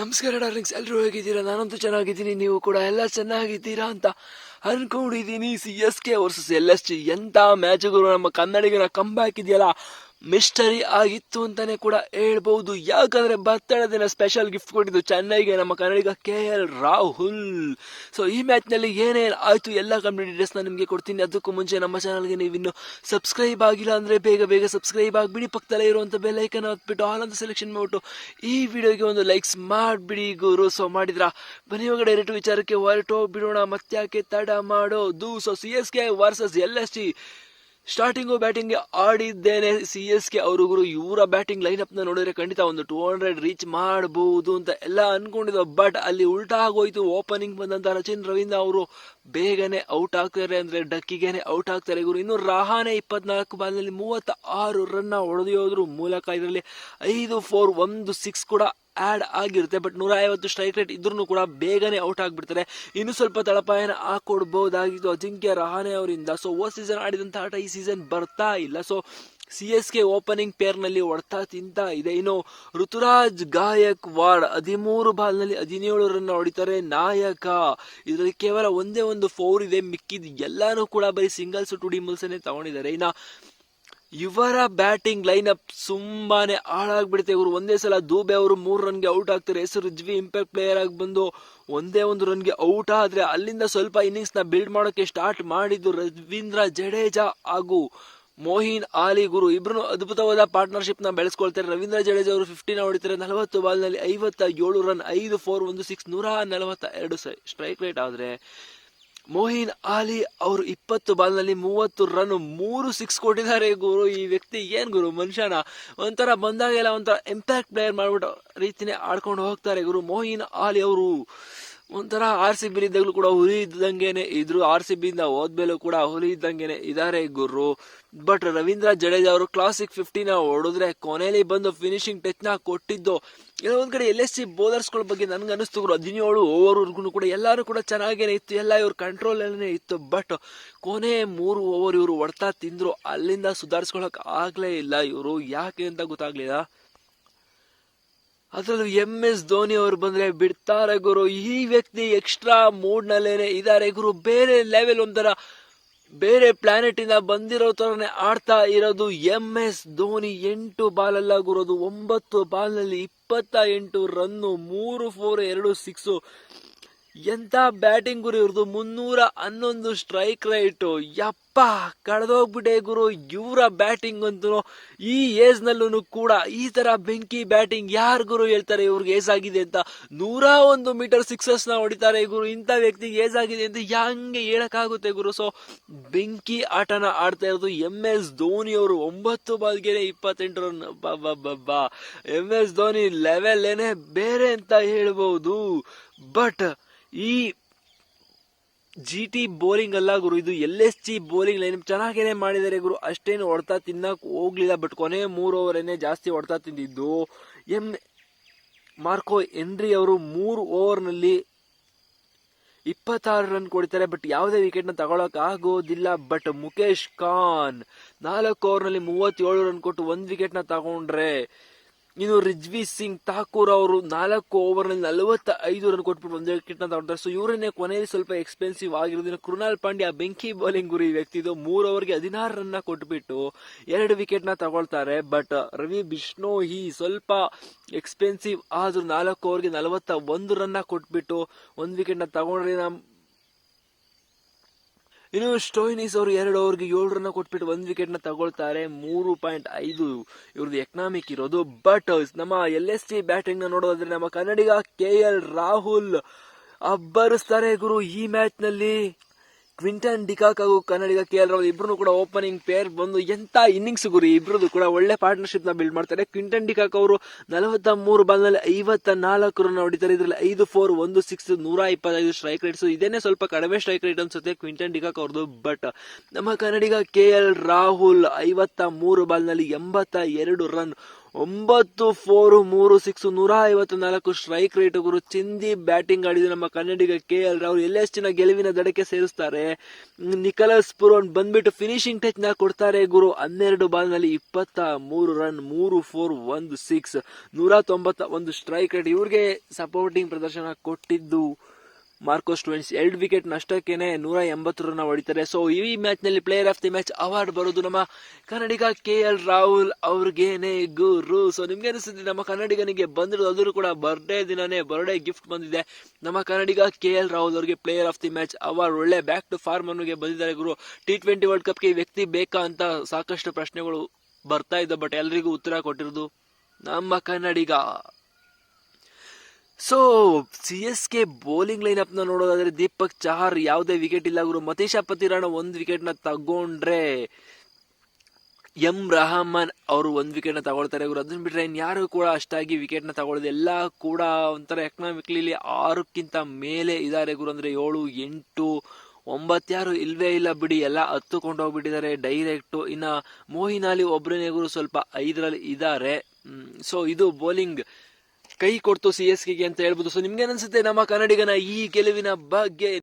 ನಮಸ್ಕಾರ ಡಾರ್ಲಿಂಗ್ಸ್ ಎಲ್ಲರೂ ಹೇಗಿದ್ದೀರಾ? ನಾನಂತೂ ಚೆನ್ನಾಗಿದ್ದೀನಿ, ನೀವು ಕೂಡ ಎಲ್ಲ ಚೆನ್ನಾಗಿದ್ದೀರಾ ಅಂತ ಅನ್ಕೊಂಡಿದ್ದೀನಿ. C S K versus L S G ಎಂಥ ಮ್ಯಾಚ್ಗಳು ನಮ್ಮ ಕನ್ನಡಿಗರ ಕಂಬ್ಯಾಕ್ ಇದೆಯಲ್ಲ? ಮಿಸ್ಟರಿ ಆಗಿತ್ತು ಅಂತಾನೆ ಕೂಡ ಹೇಳ್ಬಹುದು ಯಾಕಂದ್ರೆ ಬರ್ತಡೇ ದಿನ ಸ್ಪೆಷಲ್ ಗಿಫ್ಟ್ ಕೊಟ್ಟಿದ್ದು ಚೆನ್ನೈಗೆ, ನಮ್ಮ ಕನ್ನಡಿಗ ಕೆ ಎಲ್ ರಾಹುಲ್. ಸೊ ಈ ಮ್ಯಾಚ್ನಲ್ಲಿ ಏನೇನ್ ಆಯ್ತು ಎಲ್ಲ ಕಂಪ್ಲೀಟ್ ನಾನು ನಿಮಗೆ ಕೊಡ್ತೀನಿ. ಅದಕ್ಕೂ ಮುಂಚೆ ನಮ್ಮ ಚಾನಲ್ಗೆ ನೀವು ಇನ್ನು ಸಬ್ಸ್ಕ್ರೈಬ್ ಆಗಿಲ್ಲ ಅಂದ್ರೆ ಬೇಗ ಬೇಗ ಸಬ್ಸ್ಕ್ರೈಬ್ ಆಗಿಬಿಡಿ ಪಕ್ಕದಲ್ಲೇ ಇರುವಂತ ಬೆಲ್ ಐಕನ್ ಹೊತ್ಬಿಟ್ಟು ಆಲ್ ಅಂತ ಸೆಲೆಕ್ಷನ್ ಮಾಡ್ಬಿಟ್ಟು ಈ ವಿಡಿಯೋಗೆ ಒಂದು ಲೈಕ್ಸ್ ಮಾಡಿಬಿಡಿ ಗುರು. ಸೊ ಮಾಡಿದ್ರ? ಬನ್ನಿ ಒಳಗಡೆ ಡೈರೆಕ್ಟ್ ವಿಚಾರಕ್ಕೆ ಹೊರಟು ಬಿಡೋಣ ಮತ್ತ್ಯಾಕೆ ತಡ ಮಾಡೋದು so C S K versus L S T starting ಬ್ಯಾಟಿಂಗ್ಗೆ ಆಡಿದ್ದೇನೆ. ಸಿ ಎಸ್ ಕೆ ಗುರು ಇವರ ಬ್ಯಾಟಿಂಗ್ ಲೈನ್ ಅಪ್ನ ನೋಡಿದ್ರೆ ಖಂಡಿತ ಒಂದು ಟೂ ಹಂಡ್ರೆಡ್ ರೀಚ್ ಮಾಡಬಹುದು ಅಂತ ಎಲ್ಲ ಅನ್ಕೊಂಡಿದ್ವು. ಬಟ್ ಅಲ್ಲಿ ಉಲ್ಟಾ ಆಗೋಯ್ತು. ಓಪನಿಂಗ್ ಬಂದಂತ ರಚಿನ್ ರವೀಂದ್ರ ಅವರು ಬೇಗನೆ ಔಟ್ ಆಗ್ತಾರೆ ಅಂದ್ರೆ ಡಕ್ಕಿಗೆನೆ ಔಟ್ ಆಗ್ತಾರೆ. ಗುರು ಇನ್ನು ರಹಾನೆ ಇಪ್ಪತ್ನಾಲ್ಕು ಬಾಲ್ನಲ್ಲಿ ಮೂವತ್ತ ಆರು ರನ್ ಹೊಡೆದಿಯೋದ್ರ ಮೂಲಕ ಇದರಲ್ಲಿ ಐದು ಫೋರ್ ಒಂದು ಸಿಕ್ಸ್ ಕೂಡ ಆಡ್ ಆಗಿರುತ್ತೆ ಬಟ್ ನೂರ ಐವತ್ತು ಸ್ಟ್ರೈಕ್ ರೇಟ್ ಇದ್ರೂ ಕೂಡ ಬೇಗನೆ ಔಟ್ ಆಗಿಬಿಡ್ತಾರೆ ಇನ್ನು ಸ್ವಲ್ಪ ತಳಪಾಯನ ಹಾಕೊಡ್ಬೋದಾಗಿತ್ತು ಅಜಿಂಕ್ಯ ರಹಾನೆ ಅವರಿಂದ. ಸೊ ಓ ಸೀಸನ್ ಆಡಿದಂಥ ಆಟ ಈ ಸೀಸನ್ ಬರ್ತಾ ಇಲ್ಲ. So C S K opening ಪೇರ್ನಲ್ಲಿ ಹೊಡ್ತಾ ತಿಂತ ಇದೆ. ಇನ್ನು ಋತುರಾಜ್ ಗಾಯಕ್ ವಾರ್ಡ್ ಹದಿಮೂರು ಬಾಲ್ನಲ್ಲಿ ಹದಿನೇಳು ರನ್ ಹೊಡಿತಾರೆ ನಾಯಕ. ಇದರಲ್ಲಿ ಕೇವಲ ಒಂದೇ ಒಂದು ಫೋರ್ ಇದೆ ಮಿಕ್ಕಿದ ಎಲ್ಲಾನು ಕೂಡ ಬರೀ ಸಿಂಗಲ್ಸ್ ಟು ಡಿಮಲ್ಸನ್ನೇ ತಗೊಂಡಿದ್ದಾರೆ. ಇನ್ನ ಇವರ ಬ್ಯಾಟಿಂಗ್ ಲೈನ್ ಅಪ್ ತುಂಬಾನೇ ಹಾಳಾಗ್ಬಿಡುತ್ತೆ. ಇವರು ಒಂದೇ ಸಲ ದೂಬೆ ಅವರು ಮೂರು ರನ್ಗೆ ಔಟ್ ಆಗ್ತಾರೆ. ಹೆಸರು ರಿಜ್ವಿ ಇಂಪ್ಯಾಕ್ಟ್ ಪ್ಲೇಯರ್ ಆಗಿ ಬಂದು ಒಂದೇ ಒಂದು ರನ್ಗೆ ಔಟ್ ಆದ್ರೆ ಅಲ್ಲಿಂದ ಸ್ವಲ್ಪ ಇನ್ನಿಂಗ್ಸ್ನ ಬಿಲ್ಡ್ ಮಾಡೋಕೆ ಸ್ಟಾರ್ಟ್ ಮಾಡಿದ್ದು ರವೀಂದ್ರ ಜಡೇಜಾ ಹಾಗೂ ಮೋಹಿನ್ ಆಲಿ ಗುರು. ಇಬ್ಬರು ಅದ್ಭುತವಾದ ಪಾರ್ಟ್ನರ್ಶಿಪ್ನ ಬೆಳೆಸ್ಕೊಳ್ತಾರೆ. ರವೀಂದ್ರ ಜಡೇಜಾ ಅವರು ಫಿಫ್ಟಿನ ಹೊಡಿತಾರೆ. ನಲವತ್ತು ಬಾಲ್ನಲ್ಲಿ ಐವತ್ತ ಏಳು ರನ್ ಐದು ಫೋರ್ ಒಂದು ಸಿಕ್ಸ್ ನೂರ ನಲವತ್ತ ಎರಡು ಸ್ಟ್ರೈಕ್ ರೇಟ್ ಆದ್ರೆ ಮೋಹಿನ್ ಆಲಿ ಅವರು ಇಪ್ಪತ್ತು ಬಾಲ್ನಲ್ಲಿ ಮೂವತ್ತು ರನ್ ಮೂರು ಸಿಕ್ಸ್ ಕೊಟ್ಟಿದ್ದಾರೆ, ಗುರು. ಈ ವ್ಯಕ್ತಿ ಏನ್ ಗುರು? ಮನುಷ್ಯನ? ಒಂಥರ ಬಂದಾಗೆಲ್ಲ ಒಂಥರ ಇಂಪ್ಯಾಕ್ಟ್ ಪ್ಲೇಯರ್ ಮಾಡ್ಬಿಟ್ಟು ರೀತಿನೇ ಆಡ್ಕೊಂಡು ಹೋಗ್ತಾರೆ, ಗುರು. ಮೋಹಿನ್ ಆಲಿ ಅವರು. ಒಂಥರ ಆರ್ ಸಿ ಬಿ ಇದ್ದಾಗಲೂ ಕೂಡ ಹುಲಿ ಇದ್ದಂಗೆನೆ, ಇದ್ರು ಆರ್ ಸಿ ಬಿ ಇಂದ ಹೋದ್ಮೇಲೂ ಕೂಡ ಹುಲಿ ಇದ್ದಂಗೆನೆ ಇದಾರೆ ಗುರು ಬಟ್ ರವೀಂದ್ರ ಜಡೇಜಾ ಅವರು ಕ್ಲಾಸಿಕ್ ಫಿಫ್ಟಿನ ಹೊಡೆದ್ರೆ ಕೊನೆಯಲ್ಲಿ ಬಂದು ಫಿನಿಶಿಂಗ್ ಟಚ್ನ ಕೊಟ್ಟಿದ್ದು. ಏನೋ ಒಂದ್ ಕಡೆ ಎಲ್ ಎಸ್ ಸಿ ಗಳ ಬಗ್ಗೆ ನನ್ಗೆ ಅನಿಸ್ತು ಹದಿನೇಳು ಓವರ್ವರೆಗೂ ಕೂಡ ಎಲ್ಲರೂ ಕೂಡ ಚೆನ್ನಾಗೇನೆ ಇತ್ತು. ಎಲ್ಲ ಇವ್ರ ಕಂಟ್ರೋಲ್ ಅಲ್ಲೇ ಇತ್ತು. ಬಟ್ ಕೊನೆ ಮೂರು ಓವರ್ ಇವರು ಹೊಡ್ತಾ ತಿಂದ್ರು. ಅಲ್ಲಿಂದ ಸುಧಾರಿಸ್ಕೊಳಕ್ ಆಗ್ಲೇ ಇಲ್ಲ ಇವರು. ಯಾಕೆ ಅಂತ ಗೊತ್ತಾಗ್ಲಿಲ್ಲ. ಅದ್ರಲ್ಲೂ ಎಂ ಎಸ್ ಧೋನಿ ಅವರು ಬಂದ್ರೆ ಬಿಡ್ತಾರೆ ಗುರು. ಈ ವ್ಯಕ್ತಿ ಎಕ್ಸ್ಟ್ರಾ ಮೂಡ್ ನಲ್ಲೇನೆ ಇದಾರೆ ಗುರು. ಬೇರೆ ಲೆವೆಲ್ ಒಂಥರ, ಬೇರೆ ಪ್ಲಾನೆಟ್ ಇಂದ ಬಂದಿರೋ ತರನೇ ಆಡ್ತಾ ಇರೋದು ಎಂ ಎಸ್ ಧೋನಿ. ಎಂಟು ಬಾಲ್ ಅಲ್ಲ ಗುರು ಒಂಬತ್ತು ಬಾಲ್ನಲ್ಲಿ ಇಪ್ಪತ್ತ ಎಂಟು ರನ್ನು ಮೂರು ಫೋರ್ ಎರಡು ಸಿಕ್ಸು ಎಂತ ಬ್ಯಾಟಿಂಗ್ ಗುರು ಇವ್ರದ್ದು ಮುನ್ನೂರ ಹನ್ನೊಂದು ಸ್ಟ್ರೈಕ್ ರೈಟು ಯಪ್ಪ, ಕಳೆದೋಗ್ಬಿಟ್ಟೆ ಗುರು. ಇವರ ಬ್ಯಾಟಿಂಗ್ ಅಂತೂ ಈ ಏಜ್ ನಲ್ಲೂ ಕೂಡ ಈ ತರ ಬೆಂಕಿ ಬ್ಯಾಟಿಂಗ್ ಯಾರು ಗುರು ಹೇಳ್ತಾರೆ ಇವ್ರಿಗೆ ಏಜ್ ಆಗಿದೆ ಅಂತ? ನೂರ ಒಂದು ಮೀಟರ್ ಸಿಕ್ಸಸ್ನ ಹೊಡಿತಾರೆ ಗುರು. ಇಂಥ ವ್ಯಕ್ತಿಗೆ ಏಜ್ ಆಗಿದೆ ಅಂತ ಹಂಗೆ ಹೇಳಕ್ಕಾಗುತ್ತೆ ಗುರು? ಸೊ ಬೆಂಕಿ ಆಟನ ಆಡ್ತಾ ಇರೋದು ಎಂ ಎಸ್ ಧೋನಿ ಅವರು. ಒಂಬತ್ತು ಬಾಲ್ಗೆನೆ ಇಪ್ಪತ್ತೆಂಟು run M S Dhoni level ಏನೇ ಬೇರೆ ಅಂತ ಹೇಳ್ಬಹುದು ಬಟ್ ಈ ಜಿ ಟಿ ಬೋರಿಂಗ್ ಅಲ್ಲ ಗುರು, ಇದು L S G bowling line ಚೆನ್ನಾಗೇನೆ ಮಾಡಿದ್ದಾರೆ ಗುರು. ಅಷ್ಟೇನು ಹೊಡ್ತಾ ತಿನ್ನಕ್ ಹೋಗ್ಲಿಲ್ಲ ಬಟ್ ಕೊನೆ ಮೂರು ಓವರ್ ಏನೇ ಜಾಸ್ತಿ ಹೊಡ್ತಾ ತಿಂದಿದ್ದು. ಎಂ ಮಾರ್ಕೋ ಎನ್ರಿ ಅವರು ಮೂರು ಓವರ್ನಲ್ಲಿ ಇಪ್ಪತ್ತಾರು ರನ್ ಕೊಡ್ತಾರೆ ಬಟ್ ಯಾವುದೇ ವಿಕೆಟ್ನ ತಗೊಳಕ್ ಆಗೋದಿಲ್ಲ ಬಟ್ ಮುಖೇಶ್ ಖಾನ್ ನಾಲ್ಕು ಓವರ್ನಲ್ಲಿ ಮೂವತ್ತೇಳು ರನ್ ಕೊಟ್ಟು ಒಂದು ವಿಕೆಟ್ನ ತಗೊಂಡ್ರೆ ಇನ್ನು ರಿಜ್ವಿ ಸಿಂಗ್ ಠಾಕೂರ್ ಅವರು ನಾಲ್ಕು ಓವರ್ನಲ್ಲಿ ನಲವತ್ತ ಐದು ರನ್ ಕೊಟ್ಬಿಟ್ಟು ಒಂದು ವಿಕೆಟ್ನ ತಗೊಂಡ್ರೆ ಸೊ ಇವರನ್ನೇ ಕೊನೆಯಲ್ಲಿ ಸ್ವಲ್ಪ ಎಕ್ಸ್ಪೆನ್ಸಿವ್ ಆಗಿರೋದ್ರಿಂದ ಕೃಣಾಲ್ ಪಾಂಡ್ಯ ಬೆಂಕಿ ಬೌಲಿಂಗ್ ಗುರಿ ವ್ಯಕ್ತಿದು ಮೂರು ಓವರ್ಗೆ ಹದಿನಾರು ರನ್ನ ಕೊಟ್ಬಿಟ್ಟು ಎರಡು ವಿಕೆಟ್ನ ತಗೊಳ್ತಾರೆ. ಬಟ್ ರವಿ ಬಿಷ್ಣೋಹಿ ಸ್ವಲ್ಪ ಎಕ್ಸ್ಪೆನ್ಸಿವ್ ಆದ್ರೂ ನಾಲ್ಕು ಓವರ್ಗೆ ನಲವತ್ತ ಒಂದು ರನ್ನ ಕೊಟ್ಬಿಟ್ಟು ಒಂದು ವಿಕೆಟ್ನ ತಗೊಂಡ್ರೆ ನಮ್ ಇನ್ನು ಸ್ಟೋಯಿನಿಸ್ ಅವರು ಎರಡು ಓವರ್ಗೆ ಏಳು ರನ್ ಕೊಟ್ಬಿಟ್ಟು ಒಂದು ವಿಕೆಟ್ನ ತಗೊಳ್ತಾರೆ. ಮೂರು ಪಾಯಿಂಟ್ ಐದು ಇವ್ರದ್ದು ಎಕನಾಮಿಕ್ ಇರೋದು. ಬಟ್ ನಮ್ಮ ಎಲ್ ಎಸ್ ಟಿ ಬ್ಯಾಟಿಂಗ್ನ ನೋಡೋದಾದ್ರೆ ನಮ್ಮ ಕನ್ನಡಿಗ ಕೆ ಎಲ್ ರಾಹುಲ್ ಅಬ್ಬರಿಸ್ತಾರೆ ಗುರು ಈ ಮ್ಯಾಚ್ನಲ್ಲಿ. ಕ್ವಿಂಟನ್ ಡಿಕಾಕ್ ಹಾಗೂ ಕನ್ನಡಿಗ ಕೆ ಎಲ್ ರಾಹುಲ್ ಇಬ್ರು ಕೂಡ ಓಪನಿಂಗ್ ಪೇರ್ ಬಂದು ಎಂತ ಇನ್ನಿಂಗ್ಸ್ ಗುರಿ. ಇಬ್ರದ್ದು ಕೂಡ ಒಳ್ಳೆ ಪಾರ್ಟ್ನರ್ಶಿಪ್ನ ಬಿಲ್ಡ್ ಮಾಡ್ತಾರೆ. ಕ್ವಿಂಟನ್ ಡಿಕಾಕ್ ಅವರು ನಲವತ್ತ ಮೂರು ಬಾಲ್ನಲ್ಲಿ ಐವತ್ತ ನಾಲ್ಕು ರನ್ ಹೊಡಿತಾರೆ. ಇದರಲ್ಲಿ ಐದು ಫೋರ್ ಒಂದು ಸಿಕ್ಸ್ ನೂರ ಇಪ್ಪತ್ತೈದು ಸ್ಟ್ರೈಕ್ ರೇಟ್ಸ್ ಇದೇನೆ ಸ್ವಲ್ಪ ಕಡಿಮೆ ಸ್ಟ್ರೈಕ್ ರೇಟ್ ಅನ್ಸುತ್ತೆ ಕ್ವಿಂಟನ್ ಡಿಕಾಕ್ ಅವ್ರದ್ದು. ಬಟ್ ನಮ್ಮ ಕನ್ನಡಿಗ ಕೆ ಎಲ್ ರಾಹುಲ್ ಐವತ್ತ ಮೂರು ಬಾಲ್ನಲ್ಲಿ ಎಂಬತ್ತ ಎರಡು ರನ್ ಒಂಬತ್ತು, ಫೋರ್, ಮೂರು, ಸಿಕ್ಸ್ ನೂರ ಐವತ್ತು ನಾಲ್ಕು ಸ್ಟ್ರೈಕ್ ರೇಟ್ ಗುರು. ಚಿಂದಿ ಬ್ಯಾಟಿಂಗ್ ಆಡಿದ ನಮ್ಮ ಕನ್ನಡಿಗ ಕೆ ಎಲ್ ರಾಹುಲ್ ಎಲ್ಲೆಷ್ಟಿನ ಗೆಲುವಿನ ದಡಕ್ಕೆ ಸೇರಿಸ್ತಾರೆ. ನಿಕೋಲಸ್ ಪುರೋನ್ ಬಂದ್ಬಿಟ್ಟು ಫಿನಿಶಿಂಗ್ ಟಚ್ನ ಕೊಡ್ತಾರೆ ಗುರು. ಹನ್ನೆರಡು ಬಾಲ್ನಲ್ಲಿ ಇಪ್ಪತ್ತ ಮೂರು ರನ್, ಮೂರು, ಫೋರ್, ಒಂದು, ಸಿಕ್ಸ್ ನೂರ ತೊಂಬತ್ತ ಒಂದು ಸ್ಟ್ರೈಕ್ ರೇಟ್. ಇವ್ರಿಗೆ ಸಪೋರ್ಟಿಂಗ್ ಪ್ರದರ್ಶನ ಕೊಟ್ಟಿದ್ದು ಮಾರ್ಕೋಸ್ ಸ್ಟೂಡೆಂಟ್ಸ್ ಎರಡು ವಿಕೆಟ್ ನಷ್ಟಕ್ಕೇನೆ ನೂರ ಎಂಬತ್ತು ರನ್ ಹೊಡಿತಾರೆ. ಸೊ ಈ ಮ್ಯಾಚ್ನಲ್ಲಿ player of the match award ಬರೋದು ನಮ್ಮ ಕನ್ನಡಿಗ ಕೆ ಎಲ್ ರಾಹುಲ್ ಅವ್ರಿಗೇನೆ ಗುರು. ಸೊ ನಿಮ್ಗೆ ಅನಿಸುತ್ತೆ ನಮ್ಮ ಕನ್ನಡಿಗನಿಗೆ ಬಂದಿರೋದು, ಅದರೂ ಕೂಡ ಬರ್ಡೇ ದಿನನೇ ಬರ್ಡೇ ಗಿಫ್ಟ್ ಬಂದಿದೆ. ನಮ್ಮ ಕನ್ನಡಿಗ ಕೆ ಎಲ್ ರಾಹುಲ್ ಅವರಿಗೆ player of the match award ಒಳ್ಳೆ ಬ್ಯಾಕ್ ಟು ಫಾರ್ಮ್ ಅನ್ನೋಗೆ ಬಂದಿದ್ದಾರೆ ಗುರು. ಟಿ ಟ್ವೆಂಟಿ ವರ್ಲ್ಡ್ ಕಪ್ಗೆ ಈ ವ್ಯಕ್ತಿ ಬೇಕಾ ಅಂತ ಸಾಕಷ್ಟು ಪ್ರಶ್ನೆಗಳು ಬರ್ತಾ ಇದ್ದ ಬಟ್ ಎಲ್ರಿಗೂ ಉತ್ತರ ಕೊಟ್ಟಿರೋದು ನಮ್ಮ ಕನ್ನಡಿಗ. So C S K bowling line ಅಪ್ನ ನೋಡೋದಾದ್ರೆ ದೀಪಕ್ ಚಹಾರ್ ಯಾವುದೇ ವಿಕೆಟ್ ಇಲ್ಲ ಗುರು ಮತೀಶಾ ಪತಿರಾಣ ಒಂದು ವಿಕೆಟ್ನ ತಗೊಂಡ್ರೆ ಎಂ ರಹಮಾನ್ ಅವರು ಒಂದು ವಿಕೆಟ್ನ ತಗೊಳ್ತಾರೆ ಗುರು. ಅದನ್ನ ಬಿಟ್ಟರೆ ಇನ್ಯಾರು ಕೂಡ ಅಷ್ಟಾಗಿ ವಿಕೆಟ್ನ ತಗೊಳ್ಳೋದು ಎಲ್ಲ ಕೂಡ ಒಂಥರ ಎಕನಾಮಿಕ್ಲಿ ಆರಕ್ಕಿಂತ ಮೇಲೆ ಇದಾರೆ ಗುರು. ಅಂದ್ರೆ ಏಳು, ಎಂಟು ಒಂಬತ್ತಾರು ಇಲ್ವೇ ಇಲ್ಲ ಬಿಡಿ. ಎಲ್ಲ ಹತ್ತುಕೊಂಡು ಹೋಗ್ಬಿಟ್ಟಿದ್ದಾರೆ ಡೈರೆಕ್ಟ್ ಇನ್ನ ಮೋಹಿನಾಲಿ ಒಬ್ರನೇ ಗುರು ಸ್ವಲ್ಪ ಐದರಲ್ಲಿ ಇದ್ದಾರೆ ಸೊ ಇದು ಬೌಲಿಂಗ್ ಕೈ ಕೊಡ್ತು ಸಿ ಎಸ್ಗೆ ಅಂತ ಹೇಳ್ಬೋದು. ಸೊ ನಿಮ್ಗೆ ಅನ್ಸುತ್ತೆ ನಮ್ಮ ಕನ್ನಡಿಗನ ಈ ಗೆಲುವಿನ ಬಗ್ಗೆ